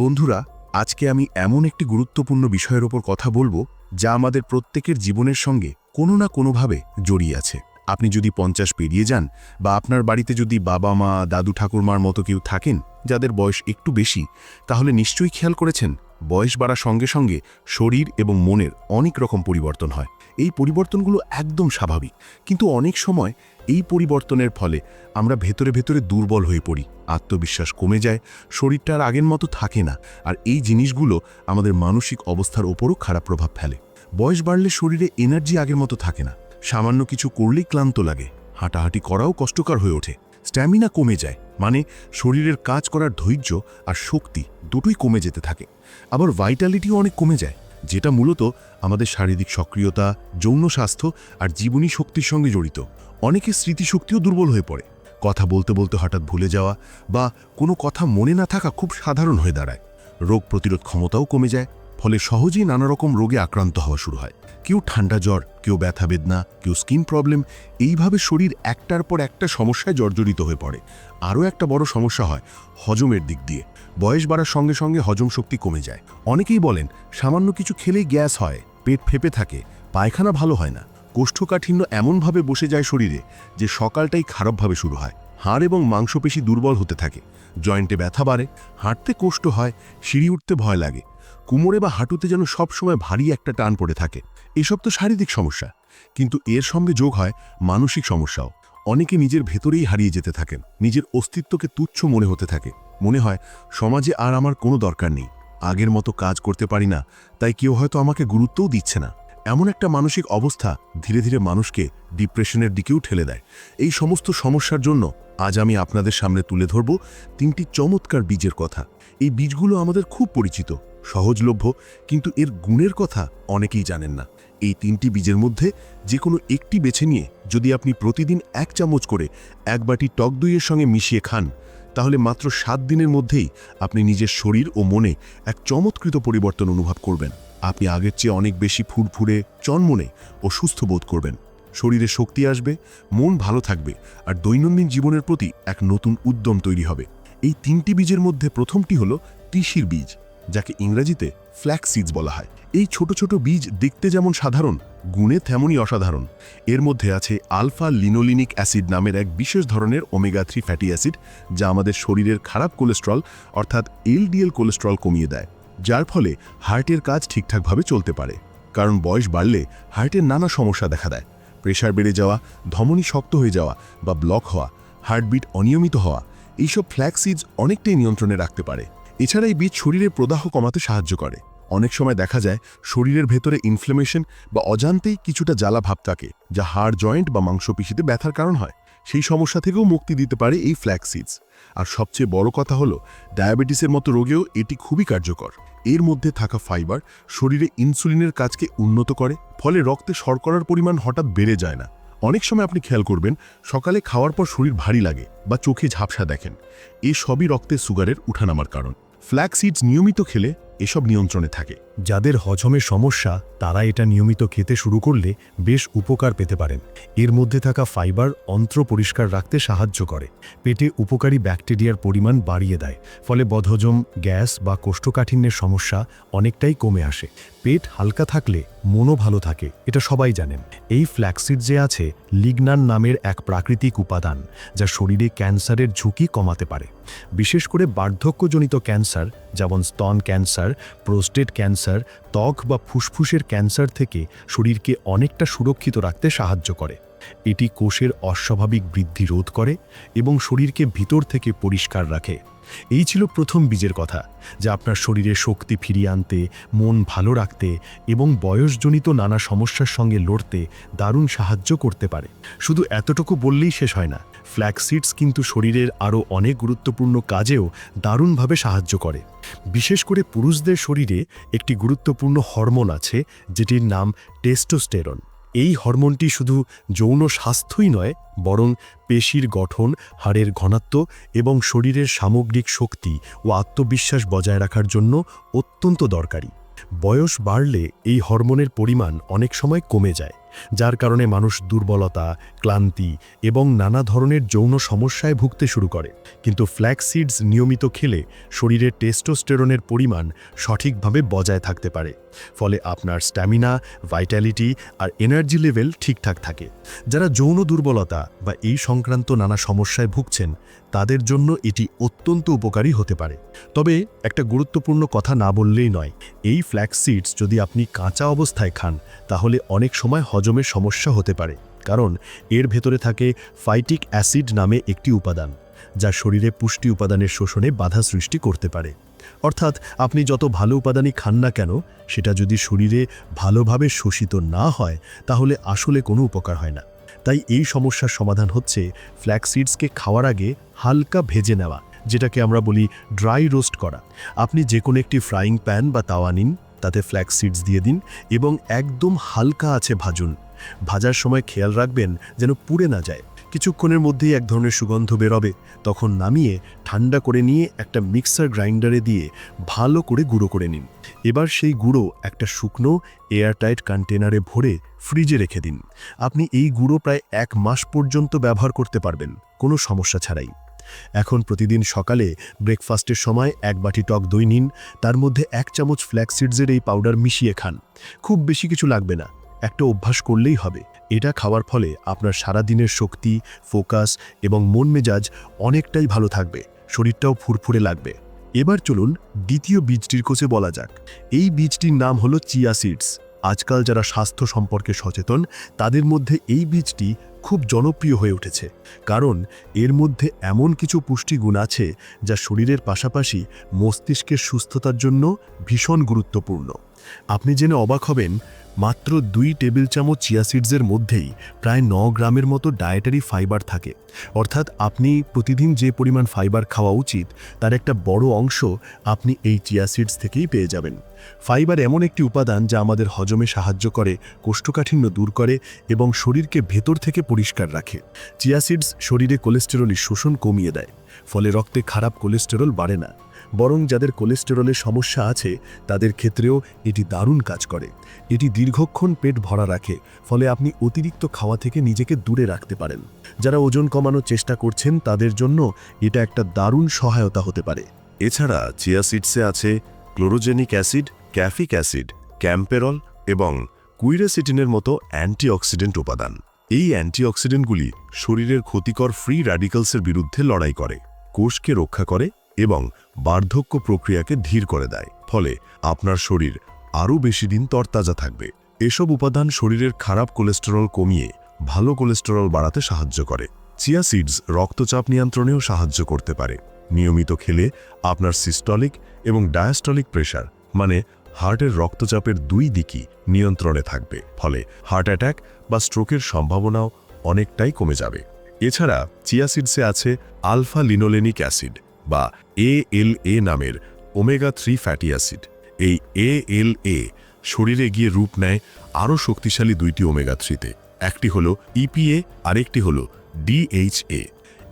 বন্ধুরা, আজকে আমি এমন একটি গুরুত্বপূর্ণ বিষয়ের ওপর কথা বলব যা আমাদের প্রত্যেকের জীবনের সঙ্গে কোনো না কোনোভাবে জড়িয়ে আছে। আপনি যদি পঞ্চাশ পেরিয়ে যান বা আপনার বাড়িতে যদি বাবা মা, দাদু ঠাকুরমার মতো কেউ থাকেন যাদের বয়স একটু বেশি, তাহলে নিশ্চয়ই খেয়াল করেছেন বয়স বাড়ার সঙ্গে সঙ্গে শরীর এবং মনের অনেক রকম পরিবর্তন হয়। এই পরিবর্তনগুলো একদম স্বাভাবিক। কিন্তু অনেক সময় এই পরিবর্তনের ফলে আমরা ভেতরে ভেতরে দুর্বল হয়ে পড়ি, আত্মবিশ্বাস কমে যায়, শরীরটা আর আগের মতো থাকে না, আর এই জিনিসগুলো আমাদের মানসিক অবস্থার ওপরও খারাপ প্রভাব ফেলে। বয়স বাড়লে শরীরে এনার্জি আগের মতো থাকে না, সামান্য কিছু করলেই ক্লান্ত লাগে, হাঁটাহাঁটি করাও কষ্টকর হয়ে ওঠে স্ট্যামিনা কমে যায় মানে শরীরের কাজ করার ধৈর্য আর শক্তি দুটোই কমে যেতে থাকে, আবার ভাইটালিটিও অনেক কমে যায়। যেটা মূলত আমাদের শারীরিক সক্রিয়তা, যৌন স্বাস্থ্য আর জীবনী শক্তির সঙ্গে জড়িত। অনেকে স্মৃতিশক্তিও দুর্বল হয়ে পড়ে। কথা বলতে বলতে হঠাৎ ভুলে যাওয়া বা কোনো কথা মনে না থাকা খুব সাধারণ হয়ে দাঁড়ায়। রোগ প্রতিরোধ ক্ষমতাও কমে যায়। ফলে সহজেই নানা রকম রোগে আক্রান্ত হওয়া শুরু হয়। কেউ ঠান্ডা জ্বর, কেউ ব্যথা বেদনা, কেউ স্কিন প্রবলেম, এইভাবে শরীর একটার পর একটা সমস্যায় জর্জরিত হয়ে পড়ে। আরও একটা বড় সমস্যা হয় হজমের দিক দিয়ে। বয়স বাড়ার সঙ্গে সঙ্গে হজম শক্তি কমে যায়। অনেকেই বলেন, সামান্য কিছু খেলেই গ্যাস হয়, পেট ফেপে থাকে, পায়খানা ভালো হয় না। কোষ্ঠকাঠিন্য এমনভাবে বসে যায় শরীরে যে সকালটাই খারাপভাবে শুরু হয়। হাড় এবং মাংসপেশি দুর্বল হতে থাকে। জয়েন্টে ব্যথা বাড়ে, হাঁটতে কষ্ট হয়, সিঁড়ি উঠতে ভয় লাগে কুমোরে বা হাঁটুতে যেন সবসময় ভারী একটা টান পড়ে থাকে। এসব তো শারীরিক সমস্যা। কিন্তু এর সঙ্গে যোগ হয় মানসিক সমস্যাও। অনেকে নিজের ভেতরেই হারিয়ে যেতে থাকেন। নিজের অস্তিত্বকে তুচ্ছ মনে হতে থাকে। মনে হয়, সমাজে আর আমার কোনো দরকার নেই। আগের মতো কাজ করতে পারি না, তাই কেউ হয়তো আমাকে গুরুত্বও দিচ্ছে না। এমন একটা মানসিক অবস্থা ধীরে ধীরে মানুষকে ডিপ্রেশনের দিকেও ঠেলে দেয়। এই সমস্ত সমস্যার জন্য আজ আমি আপনাদের সামনে তুলে ধরব তিনটি চমৎকার বীজের কথা। এই বীজগুলো আমাদের খুব পরিচিত। সহজলভ্য, কিন্তু এর গুণের কথা অনেকেই জানেন না। এই তিনটি বীজের মধ্যে যে কোনো একটি বেছে নিয়ে যদি আপনি প্রতিদিন এক চামচ করে এক বাটি টক দইয়ের সঙ্গে মিশিয়ে খান, তাহলে মাত্র সাত দিনের মধ্যেই আপনি নিজের শরীর ও মনে এক চমৎকৃত পরিবর্তন অনুভব করবেন। আপনি আগের চেয়ে অনেক বেশি ফুরফুরে, চনমনে ও সুস্থ বোধ করবেন। শরীরে শক্তি আসবে, মন ভালো থাকবে, আর দৈনন্দিন জীবনের প্রতি এক নতুন উদ্যম তৈরি হবে। এই তিনটি বীজের মধ্যে প্রথমটি হল তিসির বীজ। যাকে ইংরেজিতে ফ্ল্যাক্স সিডস বলা হয়। এই ছোট ছোট বীজ দেখতে যেমন সাধারণ, গুণে তেমনই অসাধারণ। এর মধ্যে আছে আলফা লিনোলিনিক অ্যাসিড নামের এক বিশেষ ধরনের ওমেগা থ্রি ফ্যাটি অ্যাসিড, যা আমাদের শরীরের খারাপ কোলেস্ট্রল, অর্থাৎ এলডিএল কোলেস্ট্রল কমিয়ে দেয়, যার ফলে হার্টের কাজ ঠিকঠাকভাবে চলতে পারে। কারণ বয়স বাড়লে হার্টের নানা সমস্যা দেখা দেয়। প্রেশার বেড়ে যাওয়া, ধমনী শক্ত হয়ে যাওয়া বা ব্লক হওয়া, হার্টবিট অনিয়মিত হওয়া, এইসব ফ্ল্যাক্সিডস অনেকটাই নিয়ন্ত্রণে রাখতে পারে। এছাড়া এই বীজ শরীরের প্রদাহ কমাতে সাহায্য করে। অনেক সময় দেখা যায় শরীরের ভেতরে ইনফ্লেমেশন বা অজান্তেই কিছুটা জ্বালা ভাব থাকে, যা হাড় জয়েন্ট বা মাংসপেশিতে ব্যথার কারণ হয়। সেই সমস্যা থেকেও মুক্তি দিতে পারে এই ফ্ল্যাক্সিডস আর সবচেয়ে বড় কথা হলো ডায়াবেটিসের মতো রোগেও এটি খুবই কার্যকর। এর মধ্যে থাকা ফাইবার শরীরে ইনসুলিনের কাজকে উন্নত করে, ফলে রক্তে শর্করার পরিমাণ হঠাৎ বেড়ে যায় না। অনেক সময় আপনি খেয়াল করবেন, সকালে খাওয়ার পর শরীর ভারী লাগে বা চোখে ঝাপসা দেখেন। এ সবই রক্তে সুগারের উঠানামার কারণ। ফ্ল্যাক্সিডস নিয়মিত খেলে এসব নিয়ন্ত্রণে থাকে। যাদের হজমের সমস্যা, তারা এটা নিয়মিত খেতে শুরু করলে বেশ উপকার পেতে পারেন। এর মধ্যে থাকা ফাইবার অন্ত্র পরিষ্কার রাখতে সাহায্য করে। পেটে উপকারী ব্যাকটেরিয়ার পরিমাণ বাড়িয়ে দেয়, ফলে বদহজম, গ্যাস বা কোষ্ঠকাঠিন্যের সমস্যা অনেকটাই কমে আসে। পেট হালকা থাকলে মনও ভালো থাকে, এটা সবাই জানেন। এই ফ্ল্যাক্সিড যে আছে, লিগনান নামের এক প্রাকৃতিক উপাদান, যা শরীরে ক্যান্সারের ঝুঁকি কমাতে পারে। বিশেষ করে বার্ধক্যজনিত ক্যান্সার যেমন স্তন ক্যান্সার, প্রোস্টেট ক্যান্সার, ত্বক বা ফুসফুসের ক্যান্সার থেকে শরীরকে অনেকটা সুরক্ষিত রাখতে সাহায্য করে। এটি কোষের অস্বাভাবিক বৃদ্ধি রোধ করে এবং শরীরকে ভিতর থেকে পরিষ্কার রাখে। এই ছিল প্রথম বীজের কথা, যা আপনার শরীরে শক্তি ফিরিয়ে আনতে, মন ভালো রাখতে এবং বয়সজনিত নানা সমস্যার সঙ্গে লড়তে দারুণ সাহায্য করতে পারে। শুধু এতটুকু বললেই শেষ হয় না ফ্ল্যাক্সিডস কিন্তু শরীরের আরও অনেক গুরুত্বপূর্ণ কাজেও দারুণভাবে সাহায্য করে। বিশেষ করে পুরুষদের শরীরে একটি গুরুত্বপূর্ণ হরমোন আছে, যেটির নাম টেস্টোস্টেরন। এই হরমোনটি শুধু যৌন স্বাস্থ্যই নয়, বরং পেশির গঠন, হাড়ের ঘনাত্ব এবং শরীরের সামগ্রিক শক্তি ও আত্মবিশ্বাস বজায় রাখার জন্য অত্যন্ত দরকারি। বয়স বাড়লে এই হরমোনের পরিমাণ অনেক সময় কমে যায়। যার কারণে মানুষ দুর্বলতা, ক্লান্তি এবং নানা ধরনের যৌন সমস্যায় ভুগতে শুরু করে। কিন্তু ফ্ল্যাক্স সিডস নিয়মিত খেলে শরীরে টেস্টোস্টেরনের পরিমাণ সঠিকভাবে বজায় থাকতে পারে। ফলে আপনার স্ট্যামিনা, ভাইটালিটি আর এনার্জি লেভেল ঠিকঠাক থাকে। যারা যৌন দুর্বলতা বা এই সংক্রান্ত নানা সমস্যায় ভুগছেন, তাদের জন্য এটি অত্যন্ত উপকারী হতে পারে। তবে একটা গুরুত্বপূর্ণ কথা না বললেই নয়, এই ফ্ল্যাক্স সিডস যদি আপনি কাঁচা অবস্থায় খান, তাহলে অনেক সময় হজমের সমস্যা হতে পারে, কারণ এর ভেতরে থাকে ফাইটিক অ্যাসিড নামে একটি উপাদান, যা শরীরে পুষ্টি উপাদানের শোষণে বাধা সৃষ্টি করতে পারে। অর্থাৎ আপনি যত ভালো উপাদানই খান না কেন, সেটা যদি শরীরে ভালোভাবে শোষিত না হয়, তাহলে আসলে কোনো উপকার হয় না। তাই এই সমস্যার সমাধান হচ্ছে ফ্ল্যাক্সিডসকে খাওয়ার আগে হালকা ভেজে নেওয়া, যেটাকে আমরা বলি ড্রাই রোস্ট করা। আপনি যে কোনো একটি ফ্রাইং প্যান বা তাওয়া নিন তাতে ফ্ল্যাক্স সিডস দিয়ে দিন এবং একদম হালকা আছে ভাজুন। ভাজার সময় খেয়াল রাখবেন যেন পুড়ে না যায়। কিছুক্ষণের মধ্যেই এক ধরনের সুগন্ধ বেরোবে। তখন নামিয়ে ঠান্ডা করে নিয়ে একটা মিক্সার গ্রাইন্ডারে দিয়ে ভালো করে গুঁড়ো করে নিন। এবার সেই গুঁড়ো একটা শুকনো এয়ারটাইট কন্টেনারে ভরে ফ্রিজে রেখে দিন। আপনি এই গুঁড়ো প্রায় এক মাস পর্যন্ত ব্যবহার করতে পারবেন। কোনো সমস্যা ছাড়াই। এখন প্রতিদিন সকালে ব্রেকফাস্টের সময় এক বাটি টক দই নিন, তার মধ্যে এক চামচ ফ্ল্যাক্সিডসের এই পাউডার মিশিয়ে খান। খুব বেশি কিছু লাগবে না, একটা অভ্যাস করলেই হবে। এটা খাওয়ার ফলে আপনার সারাদিনের শক্তি ফোকাস এবং মন মেজাজ অনেকটাই ভালো থাকবে, শরীরটাও ফুরফুরে লাগবে। এবার চলুন দ্বিতীয় বীজটির কোচে বলা যাক। এই বীজটির নাম হলো চিয়া সিডস আজকাল যারা স্বাস্থ্য সম্পর্কে সচেতন, তাদের মধ্যে এই বীজটি খুব জনপ্রিয় হয়ে উঠেছে, কারণ এর মধ্যে এমন কিছু পুষ্টিগুণ আছে যা শরীরের পাশাপাশি মস্তিষ্কের সুস্থতার জন্য ভীষণ গুরুত্বপূর্ণ। আপনি জেনে অবাক হবেন মাত্র দুই টেবিল চামচ চিয়া সিডসের মধ্যেই প্রায় ন গ্রামের মতো ডায়েটারি ফাইবার থাকে। অর্থাৎ আপনি প্রতিদিন যে পরিমাণ ফাইবার খাওয়া উচিত, তার একটা বড় অংশ আপনি এই চিয়া সিডস থেকেই পেয়ে যাবেন। ফাইবার এমন একটি উপাদান যা আমাদের হজমে সাহায্য করে, কোষ্ঠকাঠিন্য দূর করে এবং শরীরকে ভেতর থেকে পরিষ্কার রাখে। চিয়া সিডস শরীরে কোলেস্টেরলের শোষণ কমিয়ে দেয়, ফলে রক্তে খারাপ কোলেস্টেরল বাড়ে না। বরং যাদের কোলেস্টেরলের সমস্যা আছে, তাদের ক্ষেত্রেও এটি দারুণ কাজ করে। এটি দীর্ঘক্ষণ পেট ভরা রাখে, ফলে আপনি অতিরিক্ত খাওয়া থেকে নিজেকে দূরে রাখতে পারেন। যারা ওজন কমানোর চেষ্টা করছেন, তাদের জন্য এটা একটা দারুণ সহায়তা হতে পারে। এছাড়া চিয়া সিডসে আছে chlorogenic acid, caffeic acid, kaempferol এবং কুইরেসিটিনের মতো অ্যান্টিঅক্সিডেন্ট উপাদান। এই অ্যান্টিঅক্সিডেন্টগুলি শরীরের ক্ষতিকর ফ্রি র্যাডিক্যালসের বিরুদ্ধে লড়াই করে, কোষকে রক্ষা করে বার্ধক্য প্রক্রিয়াকে ধীর করে দেয়, ফলে আপনার শরীর আরও বেশি দিন তরতাজা থাকবে। এসব উপাদান শরীরের খারাপ কোলেস্টেরল কমিয়ে ভালো কোলেস্টেরল বাড়াতে সাহায্য করে। চিয়া সিডস রক্তচাপ নিয়ন্ত্রণেও সাহায্য করতে পারে। নিয়মিত খেলে আপনার সিস্টলিক এবং ডায়াস্টলিক প্রেশার মানে হার্টের রক্তচাপের দুই দিকই নিয়ন্ত্রণে থাকবে, ফলে হার্ট অ্যাটাক বা স্ট্রোকের সম্ভাবনাও অনেকটাই কমে যাবে। এছাড়া চিয়াসিডসে আছে আলফা লিনোলেনিক অ্যাসিড। বা এএলএ নামের ওমেগা থ্রি ফ্যাটি অ্যাসিড। এই এএলএ শরীরে গিয়ে রূপ নেয় আরও শক্তিশালী দুইটি ওমেগা থ্রিতে একটি হলো ইপিএ আরেকটি হলো ডিএইচএ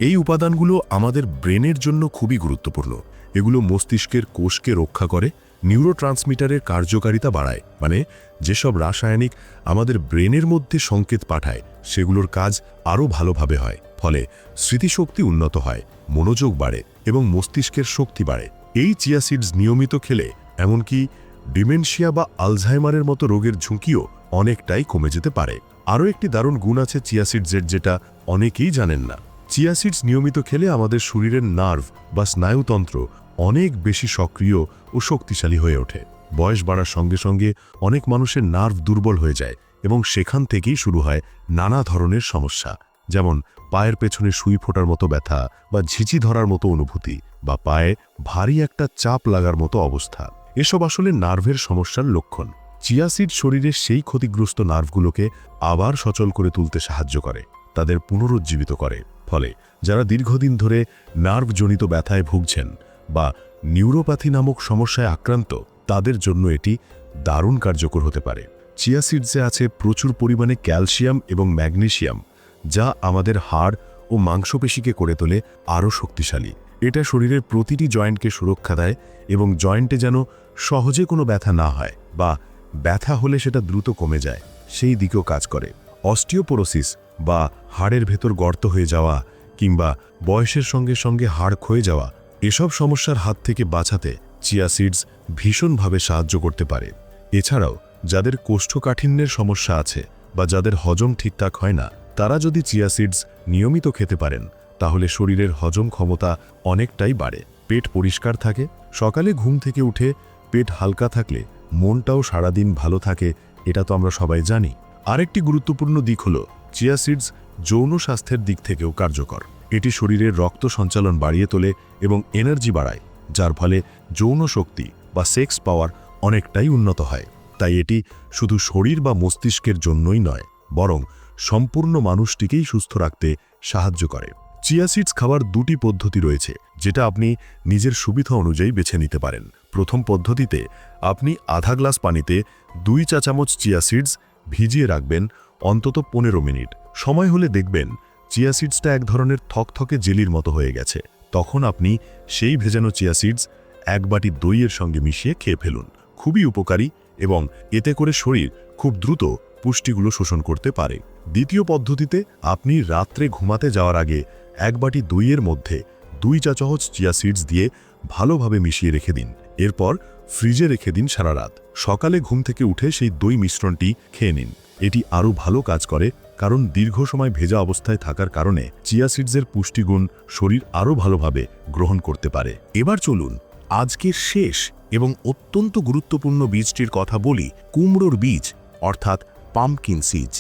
এই উপাদানগুলো আমাদের ব্রেনের জন্য খুবই গুরুত্বপূর্ণ। এগুলো মস্তিষ্কের কোষকে রক্ষা করে, নিউরোট্রান্সমিটারের কার্যকারিতা বাড়ায়। মানে যেসব রাসায়নিক আমাদের ব্রেনের মধ্যে সংকেত পাঠায়, সেগুলোর কাজ আরও ভালোভাবে হয়। ফলে স্মৃতিশক্তি উন্নত হয়, মনোযোগ বাড়ে এবং মস্তিষ্কের শক্তি বাড়ে। এই চিয়াসিডস নিয়মিত খেলে এমনকি ডিমেনশিয়া বা আলঝাইমারের মতো রোগের ঝুঁকিও অনেকটাই কমে যেতে পারে। আরও একটি দারুণ গুণ আছে চিয়াসিডসের যেটা অনেকেই জানেন না। চিয়াসিডস নিয়মিত খেলে আমাদের শরীরের নার্ভ বা স্নায়ুতন্ত্র অনেক বেশি সক্রিয় ও শক্তিশালী হয়ে ওঠে। বয়স বাড়ার সঙ্গে সঙ্গে অনেক মানুষের নার্ভ দুর্বল হয়ে যায় এবং সেখান থেকেই শুরু হয় নানা ধরনের সমস্যা। যেমন পায়ের পেছনে সুই ফোটার মতো ব্যথা বা ঝিঁচি ধরার মতো অনুভূতি বা পায়ে ভারী একটা চাপ লাগার মতো অবস্থা। এসব আসলে নার্ভের সমস্যার লক্ষণ। চিয়াসিড শরীরের সেই ক্ষতিগ্রস্ত নার্ভগুলোকে আবার সচল করে তুলতে সাহায্য করে, তাদের পুনরুজ্জীবিত করে। ফলে যারা দীর্ঘদিন ধরে নার্ভজনিত ব্যথায় ভুগছেন বা নিউরোপ্যাথি নামক সমস্যায় আক্রান্ত, তাদের জন্য এটি দারুণ কার্যকর হতে পারে। চিয়াসিডসে আছে প্রচুর পরিমাণে ক্যালসিয়াম এবং ম্যাগনেসিয়াম যা আমাদের হাড় ও মাংসপেশিকে করে তোলে আরও শক্তিশালী। এটা শরীরের প্রতিটি জয়েন্টকে সুরক্ষা দেয় এবং জয়েন্টে যেন সহজে কোনো ব্যথা না হয় বা ব্যথা হলে সেটা দ্রুত কমে যায়, সেই দিকেও কাজ করে। অস্টিওপোরোসিস বা হাড়ের ভেতর গর্ত হয়ে যাওয়া কিংবা বয়সের সঙ্গে সঙ্গে হাড় ক্ষয়ে যাওয়া, এসব সমস্যার হাত থেকে বাঁচাতে চিয়া সিডস ভীষণভাবে সাহায্য করতে পারে। এছাড়াও, যাদের কোষ্ঠকাঠিন্যের সমস্যা আছে বা যাদের হজম ঠিকঠাক হয় না তারা যদি চিয়া সিডস নিয়মিত খেতে পারেন, তাহলে শরীরের হজম ক্ষমতা অনেকটাই বাড়ে। পেট পরিষ্কার থাকে, সকালে ঘুম থেকে উঠে পেট হালকা থাকলে মনটাও সারাদিন ভালো থাকে, এটা তো আমরা সবাই জানি। আরেকটি গুরুত্বপূর্ণ দিক হল, চিয়া সিডস যৌন স্বাস্থ্যের দিক থেকেও কার্যকর। এটি শরীরের রক্ত সঞ্চালন বাড়িয়ে তোলে এবং এনার্জি বাড়ায়, যার ফলে যৌন শক্তি বা সেক্স পাওয়ার অনেকটাই উন্নত হয়। তাই এটি শুধু শরীর বা মস্তিষ্কের জন্যই নয়, বরং সম্পূর্ণ মানুষটিকেই সুস্থ রাখতে সাহায্য করে। চিয়া সিডস খাওয়ার দুটি পদ্ধতি রয়েছে, যেটা আপনি নিজের সুবিধা অনুযায়ী বেছে নিতে পারেন। প্রথম পদ্ধতিতে, আপনি আধা গ্লাস পানিতে দুই চা চামচ চিয়া সিডস ভিজিয়ে রাখবেন অন্তত পনেরো মিনিট। সময় হলে দেখবেন চিয়া সিডসটা এক ধরনের থকথকে জেলির মতো হয়ে গেছে। তখন আপনি সেই ভেজানো চিয়া সিডস এক বাটি দইয়ের সঙ্গে মিশিয়ে খেয়ে ফেলুন। খুবই উপকারী এবং এতে করে শরীর খুব দ্রুত পুষ্টিগুলো শোষণ করতে পারে। দ্বিতীয় পদ্ধতিতে আপনি রাত্রে ঘুমাতে যাওয়ার আগে এক বাটি দইয়ের মধ্যে দুই চা চামচ চিয়া সিডস দিয়ে ভালোভাবে মিশিয়ে রেখে দিন। এরপর ফ্রিজে রেখে দিন সারা রাত। সকালে ঘুম থেকে উঠে সেই দই মিশ্রণটি খেয়ে নিন। এটি আরও ভালো কাজ করে, কারণ দীর্ঘ সময় ভেজা অবস্থায় থাকার কারণে চিয়া সিডসের পুষ্টিগুণ শরীর আরও ভালোভাবে গ্রহণ করতে পারে। এবার চলুন আজকের শেষ এবং অত্যন্ত গুরুত্বপূর্ণ বীজটির কথা বলি কুমড়োর বীজ, অর্থাৎ পাম্পকিন সিজ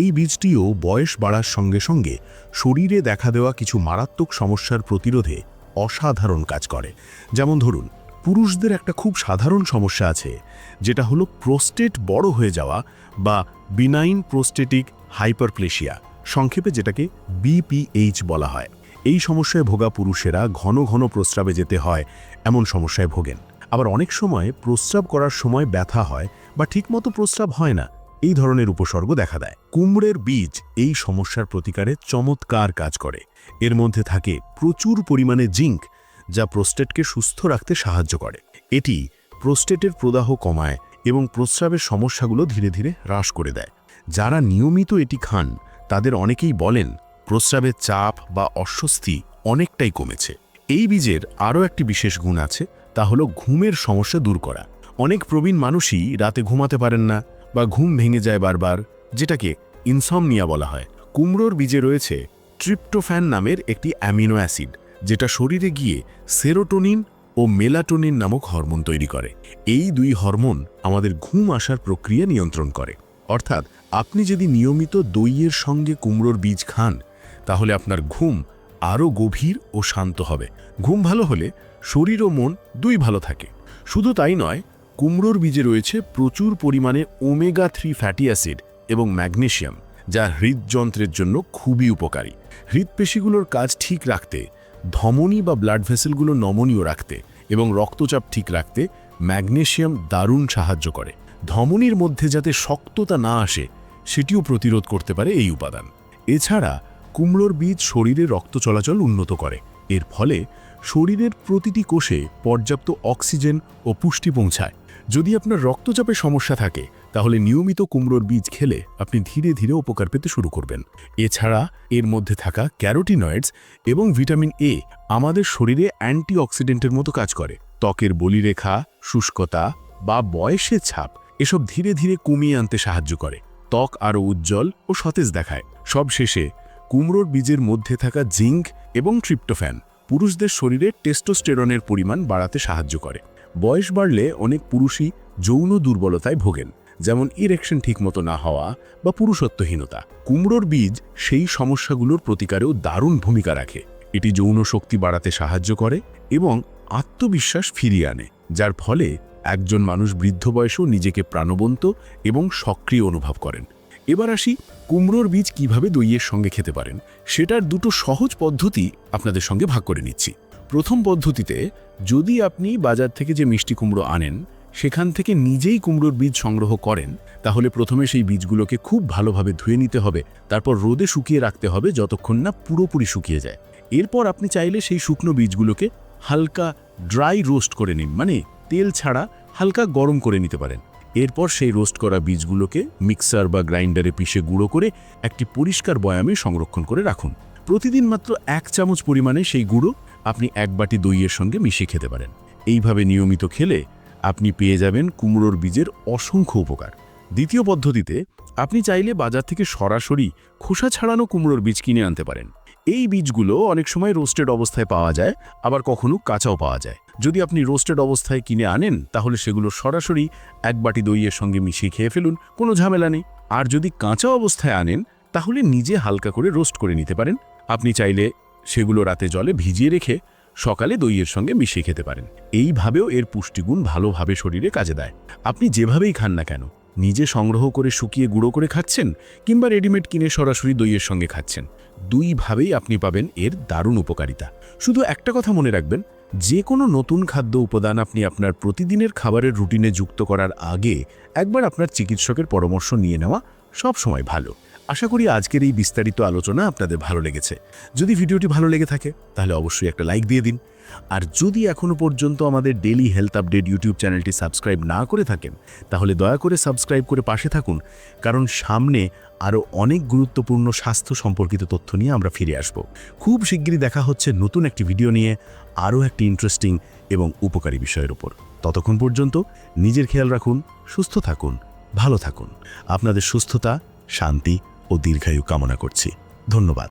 এই বীজটিও বয়স বাড়ার সঙ্গে সঙ্গে শরীরে দেখা দেওয়া কিছু মারাত্মক সমস্যার প্রতিরোধে অসাধারণ কাজ করে। যেমন ধরুন, পুরুষদের একটা খুব সাধারণ সমস্যা আছে, যেটা হলো প্রোস্টেট বড় হয়ে যাওয়া বা বিনাইন প্রোস্টেটিক হাইপারপ্লেশিয়া, সংক্ষেপে যেটাকে বিপিএইচ বলা হয়। এই সমস্যায় ভোগা পুরুষেরা ঘন ঘন প্রস্রাবে যেতে হয়, এমন সমস্যায় ভোগেন। আবার অনেক সময় প্রস্রাব করার সময় ব্যথা হয় বা ঠিকমতো প্রস্রাব হয় না এই ধরনের উপসর্গ দেখা দেয়। কুমড়ের বীজ এই সমস্যার প্রতিকারে চমৎকার কাজ করে। এর মধ্যে থাকে প্রচুর পরিমাণে জিঙ্ক, যা প্রোস্টেটকে সুস্থ রাখতে সাহায্য করে। এটি প্রোস্টেটের প্রদাহ কমায় এবং প্রস্রাবের সমস্যাগুলো ধীরে ধীরে হ্রাস করে দেয়। যারা নিয়মিত এটি খান, তাদের অনেকেই বলেন, প্রস্রাবের চাপ বা অস্বস্তি অনেকটাই কমেছে। এই বীজের আরও একটি বিশেষ গুণ আছে, তা হলো ঘুমের সমস্যা দূর করা। অনেক প্রবীণ মানুষই রাতে ঘুমাতে পারেন না বা ঘুম ভেঙে যায় বারবার, যেটাকে ইনসমনিয়া বলা হয়। কুমড়োর বীজে রয়েছে ট্রিপ্টোফ্যান নামের একটি অ্যামিনো অ্যাসিড, যেটা শরীরে গিয়ে সেরোটোনিন ও মেলাটোনিন নামক হরমোন তৈরি করে। এই দুই হরমোন আমাদের ঘুম আসার প্রক্রিয়া নিয়ন্ত্রণ করে। অর্থাৎ আপনি যদি নিয়মিত দইয়ের সঙ্গে কুমড়োর বীজ খান, তাহলে আপনার ঘুম আরও গভীর ও শান্ত হবে। ঘুম ভালো হলে শরীর ও মন দুই ভালো থাকে। শুধু তাই নয় কুমড়োর বীজে রয়েছে প্রচুর পরিমাণে ওমেগা থ্রি ফ্যাটি অ্যাসিড এবং ম্যাগনেশিয়াম যা হৃদযন্ত্রের জন্য খুবই উপকারী। হৃদপেশিগুলোর কাজ ঠিক রাখতে, ধমনী বা ব্লাড ভেসেলগুলো নমনীয় রাখতে এবং রক্তচাপ ঠিক রাখতে ম্যাগনেশিয়াম দারুণ সাহায্য করে। ধমনীর মধ্যে যাতে শক্ততা না আসে, সেটিও প্রতিরোধ করতে পারে এই উপাদান। এছাড়া কুমড়োর বীজ শরীরে রক্ত চলাচল উন্নত করে। এর ফলে শরীরের প্রতিটি কোষে পর্যাপ্ত অক্সিজেন ও পুষ্টি পৌঁছায়। যদি আপনার রক্তচাপের সমস্যা থাকে, তাহলে নিয়মিত কুমড়োর বীজ খেলে আপনি ধীরে ধীরে উপকার পেতে শুরু করবেন। এছাড়া এর মধ্যে থাকা ক্যারোটিনয়েডস এবং ভিটামিন এ আমাদের শরীরে অ্যান্টিঅক্সিডেন্টের মতো কাজ করে। ত্বকের বলিরেখা, শুষ্কতা বা বয়সের ছাপ এসব ধীরে ধীরে কমিয়ে আনতে সাহায্য করে। ত্বক আরও উজ্জ্বল ও সতেজ দেখায়। সব শেষে কুমড়োর বীজের মধ্যে থাকা জিঙ্ক এবং ট্রিপ্টোফ্যান পুরুষদের শরীরে টেস্টোস্টেরনের পরিমাণ বাড়াতে সাহায্য করে। বয়স বাড়লে অনেক পুরুষই যৌন দুর্বলতায় ভোগেন, যেমন ইরেকশন ঠিকমতো না হওয়া বা পুরুষত্বহীনতা। কুমড়োর বীজ সেই সমস্যাগুলোর প্রতিকারেও দারুণ ভূমিকা রাখে। এটি যৌন শক্তি বাড়াতে সাহায্য করে এবং আত্মবিশ্বাস ফিরিয়ে আনে, যার ফলে একজন মানুষ বৃদ্ধ বয়সেও নিজেকে প্রাণবন্ত এবং সক্রিয় অনুভব করেন। এবার আসি কুমড়োর বীজ কীভাবে দইয়ের সঙ্গে খেতে পারেন, সেটার দুটো সহজ পদ্ধতি আপনাদের সঙ্গে ভাগ করে নিচ্ছি। প্রথম পদ্ধতিতে যদি আপনি বাজার থেকে যে মিষ্টি কুমড়ো আনেন, সেখান থেকে নিজেই কুমড়োর বীজ সংগ্রহ করেন, তাহলে প্রথমে সেই বীজগুলোকে খুব ভালোভাবে ধুয়ে নিতে হবে, তারপর রোদে শুকিয়ে রাখতে হবে যতক্ষণ না পুরোপুরি শুকিয়ে যায়। এরপর আপনি চাইলে সেই শুকনো বীজগুলোকে হালকা ড্রাই রোস্ট করে নিন মানে তেল ছাড়া হালকা গরম করে নিতে পারেন। এরপর সেই রোস্ট করা বীজগুলোকে মিক্সার বা গ্রাইন্ডারে পিষে গুঁড়ো করে একটি পরিষ্কার বয়ামে সংরক্ষণ করে রাখুন। প্রতিদিন মাত্র এক চামচ পরিমাণে সেই গুঁড়ো আপনি এক বাটি দইয়ের সঙ্গে মিশিয়ে খেতে পারেন। এইভাবে নিয়মিত খেলে আপনি পেয়ে যাবেন কুমড়োর বীজের অসংখ্য উপকার। দ্বিতীয় পদ্ধতিতে, আপনি চাইলে বাজার থেকে সরাসরি খোসা ছাড়ানো কুমড়োর বীজ কিনে আনতে পারেন। এই বীজগুলো অনেক সময় রোস্টেড অবস্থায় পাওয়া যায়, আবার কখনো কাঁচাও পাওয়া যায়। যদি আপনি রোস্টেড অবস্থায় কিনে আনেন, তাহলে সেগুলো সরাসরি এক বাটি দইয়ের সঙ্গে মিশিয়ে খেয়ে ফেলুন, কোনো ঝামেলা নেই। আর যদি কাঁচা অবস্থায় আনেন, তাহলে নিজে হালকা করে রোস্ট করে নিতে পারেন। আপনি চাইলে সেগুলো রাতে জলে ভিজিয়ে রেখে সকালে দইয়ের সঙ্গে মিশিয়ে খেতে পারেন। এইভাবেও এর পুষ্টিগুণ ভালোভাবে শরীরে কাজে দেয়। আপনি যেভাবেই খান না কেন, নিজে সংগ্রহ করে শুকিয়ে গুঁড়ো করে খাচ্ছেন কিংবা রেডিমেড কিনে সরাসরি দইয়ের সঙ্গে খাচ্ছেন, দুইভাবেই আপনি পাবেন এর দারুণ উপকারিতা। শুধু একটা কথা মনে রাখবেন যে কোনো নতুন খাদ্য উপাদান আপনি আপনার প্রতিদিনের খাবারের রুটিনে যুক্ত করার আগে একবার আপনার চিকিৎসকের পরামর্শ নিয়ে নেওয়া সবসময় ভালো। আশা করি আজকের এই বিস্তারিত আলোচনা আপনাদের ভালো লেগেছে। যদি ভিডিওটি ভালো লেগে থাকে, তাহলে অবশ্যই একটা লাইক দিয়ে দিন। আর যদি এখনও পর্যন্ত আমাদের ডেলি হেলথ আপডেট ইউটিউব চ্যানেলটি সাবস্ক্রাইব না করে থাকেন, তাহলে দয়া করে সাবস্ক্রাইব করে পাশে থাকুন, কারণ সামনে আরও অনেক গুরুত্বপূর্ণ স্বাস্থ্য সম্পর্কিত তথ্য নিয়ে আমরা ফিরে আসব। খুব শিগগিরই দেখা হচ্ছে নতুন একটি ভিডিও নিয়ে আরও একটি ইন্টারেস্টিং এবং উপকারী বিষয়ের উপর ততক্ষণ পর্যন্ত নিজের খেয়াল রাখুন, সুস্থ থাকুন, ভালো থাকুন। আপনাদের সুস্থতা, শান্তি ও দীর্ঘায়ু কামনা করছি। ধন্যবাদ।